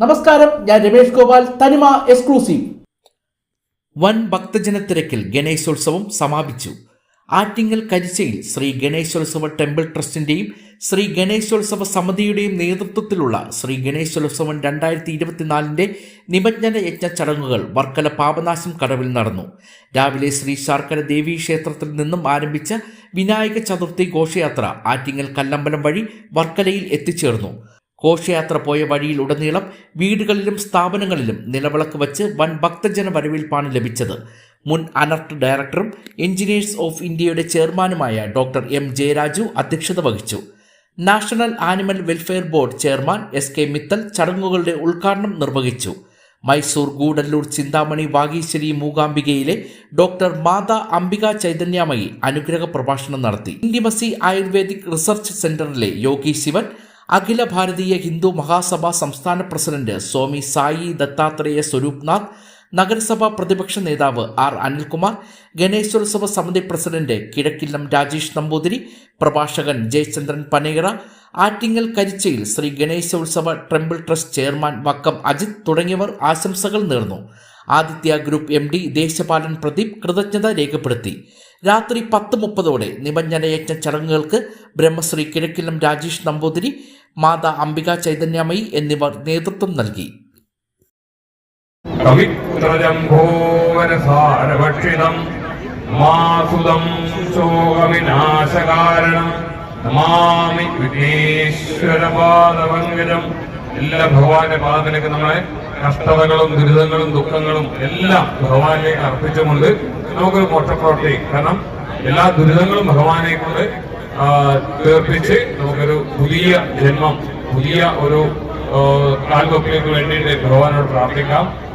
നമസ്കാരം ഞാൻ രമേഷ് ഗോപാൽ തനിമ എക്സ്ക്ലൂസീവ് വൻ ഭക്തജനത്തിരക്കിൽ ഗണേശോത്സവം സമാപിച്ചു. ആറ്റിങ്ങൽ കരിച്ചയിൽ ശ്രീ ഗണേശോത്സവ ടെമ്പിൾ ട്രസ്റ്റിന്റെയും ശ്രീ ഗണേശോത്സവ സമിതിയുടെയും നേതൃത്വത്തിലുള്ള ശ്രീ ഗണേശോത്സവം രണ്ടായിരത്തി ഇരുപത്തിനാലിന്റെ നിമജ്ജന യജ്ഞ ചടങ്ങുകൾ വർക്കല പാപനാശം കടവിൽ നടന്നു. രാവിലെ ശ്രീ ശാർക്കര ദേവീ ക്ഷേത്രത്തിൽ നിന്നും ആരംഭിച്ച വിനായക ചതുർത്ഥി ഘോഷയാത്ര ആറ്റിങ്ങൽ കല്ലമ്പലം വഴി വർക്കലയിൽ എത്തിച്ചേർന്നു. ഘോഷയാത്ര പോയ വഴിയിൽ ഉടനീളം വീടുകളിലും സ്ഥാപനങ്ങളിലും നിലവിളക്ക് വച്ച് വൻ ഭക്തജന വരവേൽപ്പാണ് ലഭിച്ചത്. മുൻ അനർട്ട് ഡയറക്ടറും എഞ്ചിനീയേഴ്സ് ഓഫ് ഇന്ത്യയുടെ ചെയർമാനുമായ ഡോക്ടർ എം ജയരാജു അധ്യക്ഷത വഹിച്ചു. National animal welfare board chairman S K Mittal ചടങ്ങുകളുടെ ഉദ്ഘാടനം നിർവഹിച്ചു. മൈസൂർ ഗൂഡല്ലൂർ ചിന്താമണി വാഗീശ്വരി മൂകാംബികയിലെ ഡോക്ടർ മാതാ അംബിക ചൈതന്യാമയി അനുഗ്രഹ പ്രഭാഷണം നടത്തി. ഇന്റിമസി ആയുർവേദിക് റിസർച്ച് സെന്ററിലെ യോഗി ശിവൻ അഖില ഭാരതീയ ഹിന്ദു മഹാസഭ സംസ്ഥാന പ്രസിഡന്റ് സ്വാമി സായി ദത്താത്രേയ സ്വരൂപ്നാഥ് നഗരസഭാ പ്രതിപക്ഷ നേതാവ് ആർ അനിൽകുമാർ ഗണേശോത്സവ സമിതി പ്രസിഡന്റ് കിഴക്കില്ലം രാജേഷ് നമ്പൂതിരി പ്രഭാഷകൻ Jayachandran പനേറ Attingal Karichayil Shri Ganeshotsava temple trust chairman Vakkam Ajith തുടങ്ങിയവർ ആശംസകൾ നേർന്നു. Aditya group M D Deshapalan Pradeep കൃതജ്ഞത രേഖപ്പെടുത്തി. രാത്രി പത്ത് മുപ്പതോടെ നിമഞ്ജനയജ്ഞ ചടങ്ങുകൾക്ക് ബ്രഹ്മശ്രീ കിഴക്കില്ലം രാജേഷ് നമ്പൂതിരി മാതാ അംബിക ചൈതന്യമയി എന്നിവർ നേതൃത്വം നൽകി. കവിത്രജംഭോവനസാരഭക്ഷിതം മാസുതം ശോകവിനാശകാരണം നമാമി വിഘ്നേശ്വരപാദപങ്കജം എല്ലാ ഭഗവാന്റെ പാദത്തിലേക്ക് നമ്മളെ കഷ്ടതകളും ദുരിതങ്ങളും ദുഃഖങ്ങളും എല്ലാം ഭഗവാനിലേക്ക് അർപ്പിച്ചുകൊണ്ട് നമുക്കൊരു മോട്ടപ്രവർത്തി കാരണം എല്ലാ ദുരിതങ്ങളും ഭഗവാനെ കൊണ്ട് തീർപ്പിച്ച് നമുക്കൊരു പുതിയ ജന്മം പുതിയ ഒരു കാൽവെപ്പിലേക്ക് വേണ്ടിയിട്ട് ഭഗവാനോട് പ്രാർത്ഥിക്കാം.